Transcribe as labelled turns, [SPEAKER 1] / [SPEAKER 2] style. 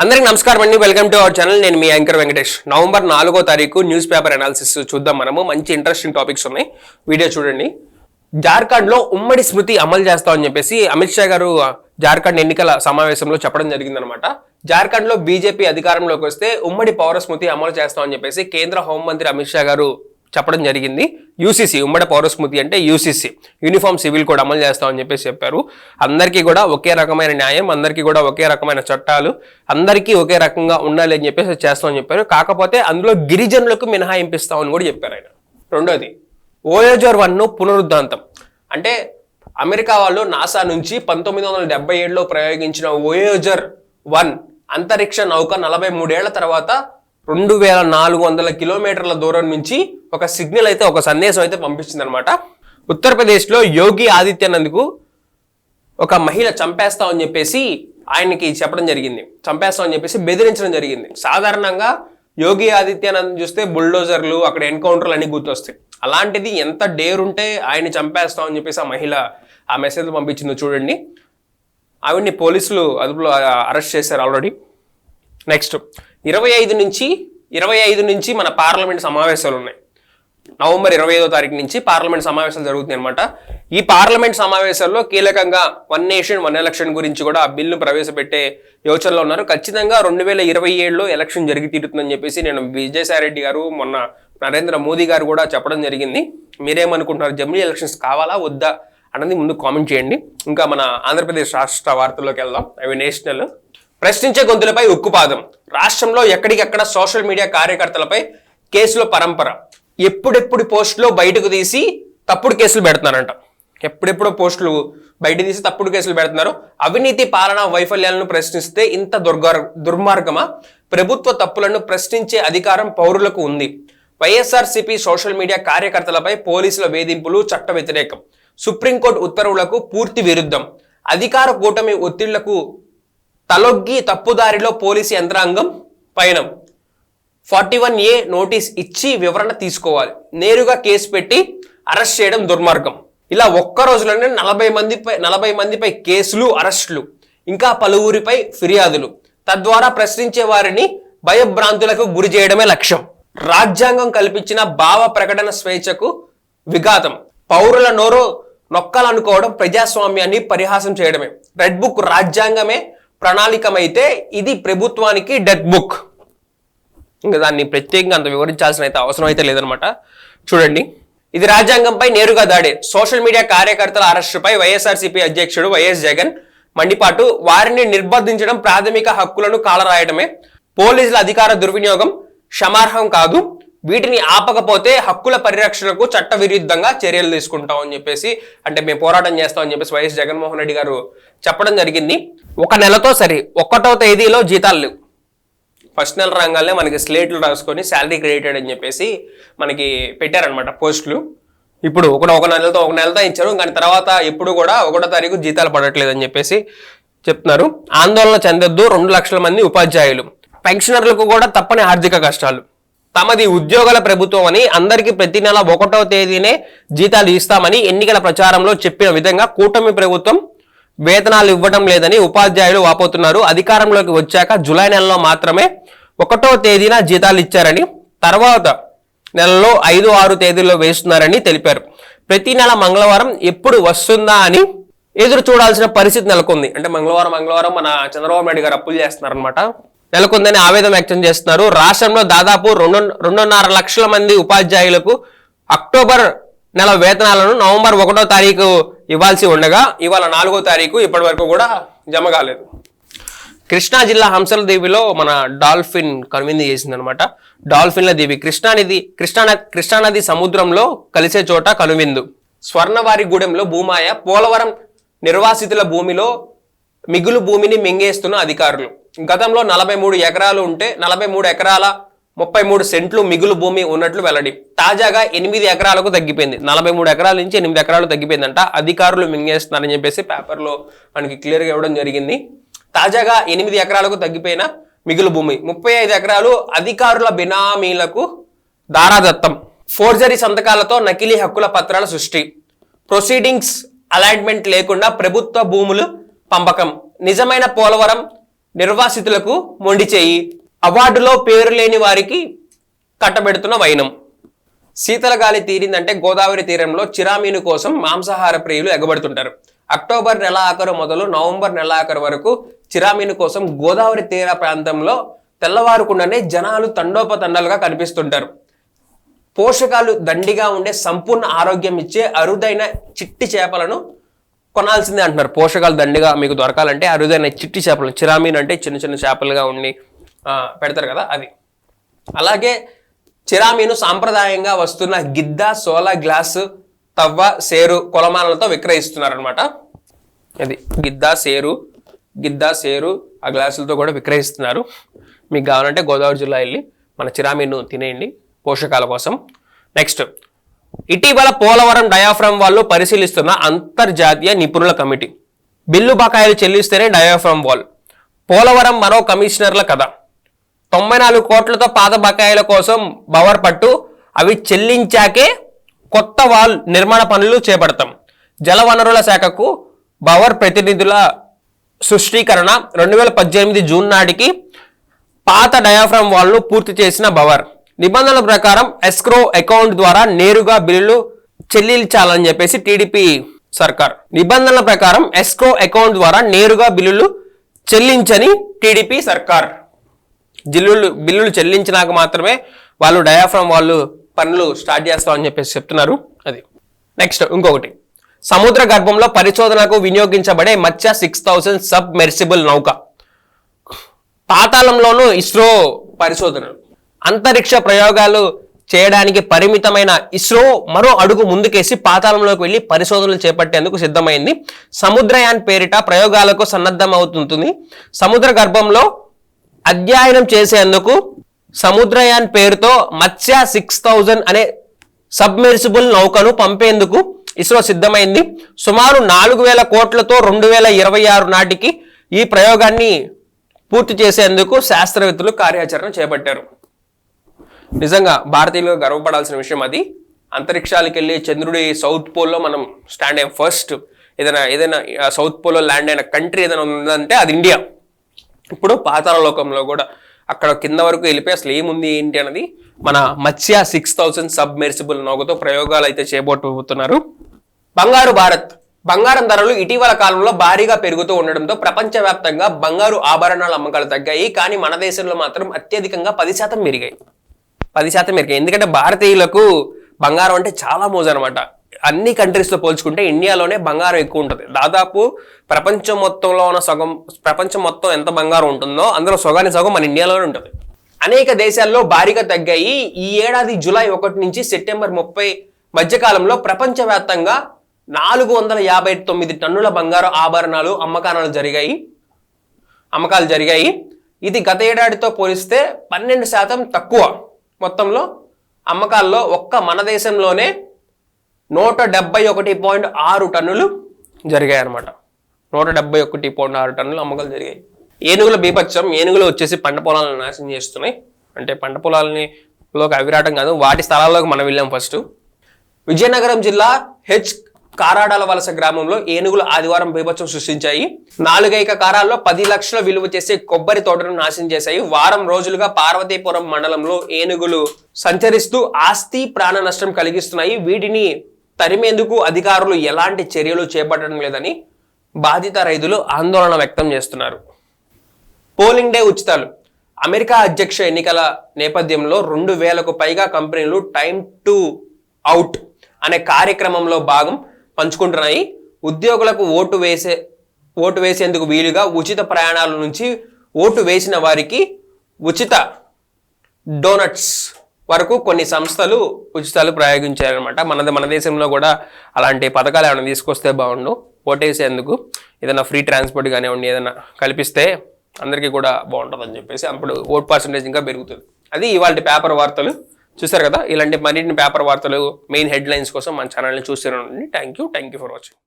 [SPEAKER 1] అందరికి నమస్కారం అండి. Welcome to our channel. నేను మీ యాంకర్ వెంకటేష్. నవంబర్ నాలుగో తారీఖు న్యూస్ పేపర్ అనాలిసిస్ చూద్దాం మనము. మంచి ఇంట్రెస్టింగ్ టాపిక్స్ ఉన్నాయి. వీడియో చూడండి. జార్ఖండ్లో ఉమ్మడి స్మృతి అమలు చేస్తామని చెప్పేసి అమిత్ షా గారు జార్ఖండ్ ఎన్నికల సమావేశంలో చెప్పడం జరిగిందనమాట జార్ఖండ్లో బీజేపీ అధికారంలోకి వస్తే ఉమ్మడి పౌర స్మృతి అమలు చేస్తామని చెప్పేసి కేంద్ర హోంమంత్రి అమిత్ షా గారు చెప్పడం జరిగింది. యూసీసీ ఉమ్మడి పౌరస్మృతి అంటే యూసీసీ. యూనిఫామ్ సివిల్ కోడ్ అమలు చేస్తామని చెప్పేసి చెప్పారు. అందరికీ కూడా ఒకే రకమైన న్యాయం అందరికీ కూడా ఒకే రకమైన చట్టాలు అందరికీ ఒకే రకంగా ఉండాలి అని చెప్పేసి చేస్తామని చెప్పారు. కాకపోతే అందులో గిరిజనులకు మినహాయింపిస్తామని కూడా చెప్పారు ఆయన. రెండోది ఓయోజర్ వన్ను పునరుద్ధాంతం. అంటే అమెరికా వాళ్ళు నాసా నుంచి పంతొమ్మిది వందల డెబ్బై ఏడులో ప్రయోగించిన ఓయోజర్ వన్ అంతరిక్ష నౌక నలభై మూడేళ్ళ తర్వాత రెండు వేల నాలుగు వందల కిలోమీటర్ల దూరం నుంచి ఒక సిగ్నల్ అయితే ఒక సందేశం అయితే పంపించింది అనమాట ఉత్తరప్రదేశ్లో యోగి ఆదిత్యనందుకు ఒక మహిళ చంపేస్తామని చెప్పేసి ఆయనకి చెప్పడం జరిగింది. చంపేస్తామని చెప్పేసి బెదిరించడం జరిగింది. సాధారణంగా యోగి ఆదిత్యనాథ్ చూస్తే బుల్డోజర్లు అక్కడ ఎన్కౌంటర్లు అన్ని గుర్తొస్తాయి. అలాంటిది ఎంత డేర్ ఉంటే ఆయన చంపేస్తామని చెప్పేసి ఆ మహిళ ఆ మెసేజ్ పంపించిందో చూడండి. ఆవిడ్ని పోలీసులు అదుపులో అరెస్ట్ చేశారు ఆల్రెడీ. నెక్స్ట్ ఇరవై ఐదు నుంచి ఇరవై ఐదు నుంచి మన పార్లమెంట్ సమావేశాలు ఉన్నాయి. నవంబర్ ఇరవై ఐదో తారీఖు నుంచి పార్లమెంట్ సమావేశాలు జరుగుతున్నాయి అనమాట ఈ పార్లమెంట్ సమావేశాల్లో కీలకంగా వన్ నేషన్ వన్ ఎలక్షన్ గురించి కూడా ఆ బిల్లు ప్రవేశపెట్టే యోచనలో ఉన్నారు. ఖచ్చితంగా రెండు వేల ఇరవై ఏడులో ఎలక్షన్ జరిగి తీరుతుందని చెప్పేసి నేను విజయసాయిరెడ్డి గారు మొన్న నరేంద్ర మోదీ గారు కూడా చెప్పడం జరిగింది. మీరేమనుకుంటున్నారు? జమిలీ ఎలక్షన్స్ కావాలా? వద్దా? అన్నది ముందు కామెంట్ చేయండి. ఇంకా మన ఆంధ్రప్రదేశ్ రాష్ట్ర వార్తల్లోకి వెళ్దాం. అవి నేషనల్. ప్రశ్నించే గొంతులపై ఉక్కుపాదం. రాష్ట్రంలో ఎక్కడికెక్కడ సోషల్ మీడియా కార్యకర్తలపై కేసుల పరంపర. ఎప్పుడెప్పుడు పోస్టులో బయటకు తీసి తప్పుడు కేసులు పెడుతున్నారంట. ఎప్పుడెప్పుడు పోస్టులు బయట తీసి తప్పుడు కేసులు పెడుతున్నారు అవినీతి పాలన వైఫల్యాలను ప్రశ్నిస్తే ఇంత దుర్గార్ దుర్మార్గమా? ప్రభుత్వ తప్పులను ప్రశ్నించే అధికారం పౌరులకు ఉంది. వైఎస్ఆర్సీపీ సోషల్ మీడియా కార్యకర్తలపై పోలీసుల వేధింపులు చట్ట వ్యతిరేకం. సుప్రీంకోర్టు ఉత్తర్వులకు పూర్తి విరుద్ధం. అధికార కూటమి ఒత్తిళ్ళకు తలొగ్గి తప్పుదారిలో పోలీసు యంత్రాంగం పయనం. ఫార్టీ వన్ ఏ నోటీస్ ఇచ్చి వివరణ తీసుకోవాలి. నేరుగా కేసు పెట్టి అరెస్ట్ చేయడం దుర్మార్గం. ఇలా ఒక్క రోజులోనే నలభై మందిపై నలభై మందిపై కేసులు అరెస్టులు ఇంకా పలువురిపై ఫిర్యాదులు. తద్వారా ప్రశ్నించే వారిని భయభ్రాంతులకు గురి చేయడమే లక్ష్యం. రాజ్యాంగం కల్పించిన భావ ప్రకటన స్వేచ్ఛకు విఘాతం. పౌరుల నోరు నొక్కాలనుకోవడం ప్రజాస్వామ్యాన్ని పరిహాసం చేయడమే. రెడ్ బుక్ రాజ్యాంగమే ప్రణాళికమైతే ఇది ప్రభుత్వానికి డెత్ బుక్. ఇంకా దాన్ని ప్రత్యేకంగా అంత వివరించాల్సిన అయితే అవసరం అయితే లేదనమాట. చూడండి. ఇది రాజ్యాంగంపై నేరుగా దాడి. సోషల్ మీడియా కార్యకర్తల అరెస్టుపై వైఎస్ఆర్సీపీ అధ్యక్షుడు వైఎస్ జగన్ మండిపాటు వారిని నిర్బంధించడం ప్రాథమిక హక్కులను కాలరాయడమే పోలీసుల అధికార దుర్వినియోగం క్షమార్హం కాదు. వీటిని ఆపకపోతే హక్కుల పరిరక్షణకు చట్ట విరుద్ధంగా చర్యలు తీసుకుంటాం అని చెప్పేసి అంటే మేము పోరాటం చేస్తాం అని చెప్పేసి వైఎస్ జగన్మోహన్ రెడ్డి గారు చెప్పడం జరిగింది. ఒక నెలతో సరి ఒకటో తేదీలో జీతాలు లేవు. ఫస్ట్ నెల రంగాల్లో మనకి స్లేట్లు రాసుకొని శాలరీ క్రెడిటెడ్ అని చెప్పేసి మనకి పెట్టారనమాట పోస్టులు. ఇప్పుడు ఒక ఒక నెలతో ఒక నెలతో ఇచ్చారు కానీ తర్వాత ఎప్పుడు కూడా ఒకటో తారీఖు జీతాలు పడట్లేదు అని చెప్పేసి చెప్తున్నారు. ఆందోళన చెందొద్దు రెండు లక్షల మంది ఉపాధ్యాయులు. పెన్షనర్లకు కూడా తప్పని ఆర్థిక కష్టాలు. తమది ఉద్యోగుల ప్రభుత్వం అని అందరికీ ప్రతి నెల ఒకటో తేదీనే జీతాలు ఇస్తామని ఎన్నికల ప్రచారంలో చెప్పిన విధంగా కూటమి ప్రభుత్వం వేతనాలు ఇవ్వడం లేదని ఉపాధ్యాయులు వాపోతున్నారు. అధికారంలోకి వచ్చాక జూలై నెలలో మాత్రమే ఒకటో తేదీన జీతాలు ఇచ్చారని తర్వాత నెలలో ఐదు ఆరు తేదీల్లో వేస్తున్నారని తెలిపారు. ప్రతి నెల మంగళవారం ఎప్పుడు వస్తుందా అని ఎదురు చూడాల్సిన పరిస్థితి నెలకొంది. అంటే మంగళవారం మంగళవారం మన చంద్రబాబు నాయుడు గారు అప్పులు చేస్తున్నారనమాట నెలకొందని ఆవేదన వ్యక్తం చేస్తున్నారు. రాష్ట్రంలో దాదాపు రెండు రెండున్నర లక్షల మంది ఉపాధ్యాయులకు అక్టోబర్ నెల వేతనాలను నవంబర్ ఒకటో తారీఖు ఇవ్వాల్సి ఉండగా ఇవాళ నాలుగో తారీఖు ఇప్పటి వరకు కూడా జమ కాలేదు. కృష్ణా జిల్లా హంసల దీవిలో మన డాల్ఫిన్ కనువిందు చేసిందనమాట. డాల్ఫిన్ల దీవి కృష్ణానది కృష్ణా కృష్ణానది సముద్రంలో కలిసే చోట కనువిందు. స్వర్ణవారి గూడెంలో భూమాయ పోలవరం నిర్వాసితుల భూమిలో మిగులు భూమిని మింగేస్తున్న అధికారులు. గతంలో నలభై మూడు ఎకరాలు ఉంటే నలభై మూడు ఎకరాల ముప్పై మూడు సెంట్లు మిగులు భూమి ఉన్నట్లు వెల్లడి. తాజాగా ఎనిమిది ఎకరాలకు తగ్గిపోయింది. నలభై మూడు ఎకరాల నుంచి ఎనిమిది ఎకరాలు తగ్గిపోయిందంట. అధికారులు మింగేస్తున్నారని చెప్పేసి పేపర్లో మనకి క్లియర్గా ఇవ్వడం జరిగింది. తాజాగా ఎనిమిది ఎకరాలకు తగ్గిపోయిన మిగులు భూమి. ముప్పై ఐదు ఎకరాలు అధికారుల బినామీలకు దారాదత్తం. ఫోర్జరీ సంతకాలతో నకిలీ హక్కుల పత్రాల సృష్టి. ప్రొసీడింగ్స్ అలాట్మెంట్ లేకుండా ప్రభుత్వ భూములు పంపకం. నిజమైన పోలవరం నిర్వాసితులకు మొండిచేయి అవార్డులో పేరు లేని వారికి కట్టబెడుతున్న వైనం. శీతల గాలి తీరిందంటే గోదావరి తీరంలో చిరామీను కోసం మాంసాహార ప్రియులు ఎగబడుతుంటారు. అక్టోబర్ నెల ఆఖరు మొదలు నవంబర్ నెల ఆఖరు వరకు చిరామీను కోసం గోదావరి తీర ప్రాంతంలో తెల్లవారుకుండానే జనాలు తండోపతండాలుగా కనిపిస్తుంటారు. పోషకాలు దండిగా ఉండే సంపూర్ణ ఆరోగ్యం ఇచ్చే అరుదైన చిట్టి చేపలను కొనాల్సిందే అంటున్నారు. పోషకాలు దండిగా మీకు దొరకాలంటే అరుదైన చిట్టి చేపలు చిరామీన్ అంటే చిన్న చిన్న చేపలుగా ఉండి పెడతారు కదా అది. అలాగే చిరామీను సాంప్రదాయంగా వస్తున్న గిద్ద సోల గ్లాసు తవ్వ సేరు కొలమానాలతో విక్రయిస్తున్నారనమాట అది గిద్ద సేరు గిద్ద సేరు ఆ గ్లాసులతో కూడా విక్రయిస్తున్నారు. మీకు కావాలంటే గోదావరి జిల్లా వెళ్ళి మన చిరామీను తినేయండి పోషకాల కోసం. నెక్స్ట్ ఇటీవల పోలవరం డయాఫ్రమ్ వాళ్ళు పరిశీలిస్తున్న అంతర్జాతీయ నిపుణుల కమిటీ. బిల్లు బకాయిలు చెల్లిస్తేనే డయాఫ్రమ్ వాల్. పోలవరం మరో కమిషనర్ల కథ. తొంభై నాలుగు కోట్లతో పాత బకాయిల కోసం బవర్ పట్టు అవి చెల్లించాకే కొత్త వాల్ నిర్మాణ పనులు చేపడతాం. జలవనరుల శాఖకు బవర్ ప్రతినిధుల సృష్టీకరణ రెండు వేల పద్దెనిమిది జూన్ నాటికి పాత డయాఫ్రమ్ వాల్ను పూర్తి చేసిన బవర్. నిబంధనల ప్రకారం ఎస్క్రో అకౌంట్ ద్వారా నేరుగా బిల్లులు చెల్లించాలని చెప్పేసి టీడీపీ సర్కార్. నిబంధనల ప్రకారం ఎస్క్రో అకౌంట్ ద్వారా నేరుగా బిల్లులు చెల్లించని టీడీపీ సర్కార్. జిల్లులు బిల్లులు చెల్లించినాక మాత్రమే వాళ్ళు డయాఫ్రమ్ వాళ్ళు పనులు స్టార్ట్ చేస్తామని చెప్పేసి చెప్తున్నారు అది. నెక్స్ట్ ఇంకొకటి. సముద్ర గర్భంలో పరిశోధనకు వినియోగించబడే మత్స్య సిక్స్ థౌసండ్ సబ్ మెర్సిబుల్ నౌక. పాతాళంలోనూ ఇస్రో పరిశోధనలు. అంతరిక్ష ప్రయోగాలు చేయడానికి పరిమితమైన ఇస్రో మరో అడుగు ముందుకేసి పాతాళంలోకి వెళ్ళి పరిశోధనలు చేపట్టేందుకు సిద్ధమైంది. సముద్రయాన్ పేరిట ప్రయోగాలకు సన్నద్ధమవుతుంది సముద్ర గర్భంలో అధ్యయనం చేసేందుకు సముద్రయాన్ పేరుతో మత్స్య సిక్స్ థౌజండ్ అనే సబ్మెర్సిబుల్ నౌకను పంపేందుకు ఇస్రో సిద్ధమైంది. సుమారు నాలుగు వేల కోట్లతో రెండు వేల ఇరవై ఆరు నాటికి ఈ ప్రయోగాన్ని పూర్తి చేసేందుకు శాస్త్రవేత్తలు కార్యాచరణ చేపట్టారు. నిజంగా భారతీయులు గర్వపడాల్సిన విషయం అది. అంతరిక్షాలకు వెళ్ళి చంద్రుడి సౌత్ పోల్లో మనం స్టాండ్ అయ్యాం. ఫస్ట్ ఏదైనా ఏదైనా సౌత్ పోల్లో ల్యాండ్ అయిన కంట్రీ ఏదైనా ఉందంటే అది ఇండియా. ఇప్పుడు పాతాల లోకంలో కూడా అక్కడ కింద వరకు వెళ్ళిపోయి అసలు ఏముంది ఏంటి అన్నది మన మత్స్య సిక్స్ థౌసండ్ సబ్మెర్సిబుల్ నౌకతో ప్రయోగాలు అయితే చేయబోతున్నారు బంగారు భారత్. బంగారం ధరలు ఇటీవల కాలంలో భారీగా పెరుగుతూ ఉండడంతో ప్రపంచవ్యాప్తంగా బంగారు ఆభరణాల అమ్మకాలు తగ్గాయి. కానీ మన దేశంలో మాత్రం అత్యధికంగా పది శాతం పెరిగాయి. పది శాతం మేరకు ఎందుకంటే భారతీయులకు బంగారం అంటే చాలా మోజు అనమాట అన్ని కంట్రీస్తో పోల్చుకుంటే ఇండియాలోనే బంగారం ఎక్కువ ఉంటుంది. దాదాపు ప్రపంచం మొత్తంలో ఉన్న సగం ప్రపంచం మొత్తం ఎంత బంగారం ఉంటుందో అందులో సగానికి సగం మన ఇండియాలోనే ఉంటుంది. అనేక దేశాల్లో భారీగా తగ్గాయి. ఈ ఏడాది జూలై ఒకటి నుంచి సెప్టెంబర్ ముప్పై మధ్యకాలంలో ప్రపంచవ్యాప్తంగా నాలుగు వందల యాభై తొమ్మిది టన్నుల బంగారు ఆభరణాలు అమ్మకాలు జరిగాయి. అమ్మకాలు జరిగాయి. ఇది గత ఏడాదితో పోలిస్తే పన్నెండు శాతం తక్కువ. మొత్తంలో అమ్మకాల్లో ఒక్క మన దేశంలోనే నూట డెబ్బై ఒకటి పాయింట్ ఆరు టన్నులు జరిగాయి అన్నమాట నూట డెబ్బై ఒకటి పాయింట్ ఆరు టన్నులు అమ్మకాలు జరిగాయి. ఏనుగుల బీభత్సం ఏనుగులు వచ్చేసి పంట పొలాలను నాశనం చేస్తున్నాయి. అంటే పంట పొలాలని లోకి అవిరాటం కాదు వాటి స్థలాల్లోకి మనం వెళ్ళాం ఫస్ట్ విజయనగరం జిల్లా హెచ్ కారాడాల వలస గ్రామంలో ఏనుగులు ఆదివారం బీభత్సం సృష్టించాయి. నాలుగైక కారాల్లో పది లక్షల విలువ చేసే కొబ్బరి తోటను నాశనం చేశాయి. వారం రోజులుగా పార్వతీపురం మండలంలో ఏనుగులు సంచరిస్తూ ఆస్తి ప్రాణ నష్టం కలిగిస్తున్నాయి. వీటిని తరిమేందుకు అధికారులు ఎలాంటి చర్యలు చేపట్టడం లేదని బాధిత రైతులు ఆందోళన వ్యక్తం చేస్తున్నారు. పోలింగ్ డే ఉచితాలు. అమెరికా అధ్యక్ష ఎన్నికల నేపథ్యంలో రెండు వేలకు పైగా కంపెనీలు టైం టు అవుట్ అనే కార్యక్రమంలో భాగం పంచుకుంటున్నాయి. ఉద్యోగులకు ఓటు వేసే ఓటు వేసేందుకు వీలుగా ఉచిత ప్రయాణాల నుంచి ఓటు వేసిన వారికి ఉచిత డోనట్స్ వరకు కొన్ని సంస్థలు ఉచితాలు ప్రయోగించారనమాట మన మన దేశంలో కూడా అలాంటి పథకాలు ఏమైనా తీసుకొస్తే బాగుండు. ఓటేసేందుకు ఏదైనా ఫ్రీ ట్రాన్స్పోర్ట్ కానివ్వండి ఏదైనా కల్పిస్తే అందరికీ కూడా బాగుంటుందని చెప్పేసి అప్పుడు ఓట్ పర్సంటేజ్ ఇంకా పెరుగుతుంది. అది ఇవాళ పేపర్ వార్తలు. చూసారు కదా? ఇలాంటి మరిన్ని పేపర్ వార్తలు మెయిన్ హెడ్లైన్స్ కోసం మన ఛానల్ని చూస్తూనే ఉండండి. Thank you thank you for watching.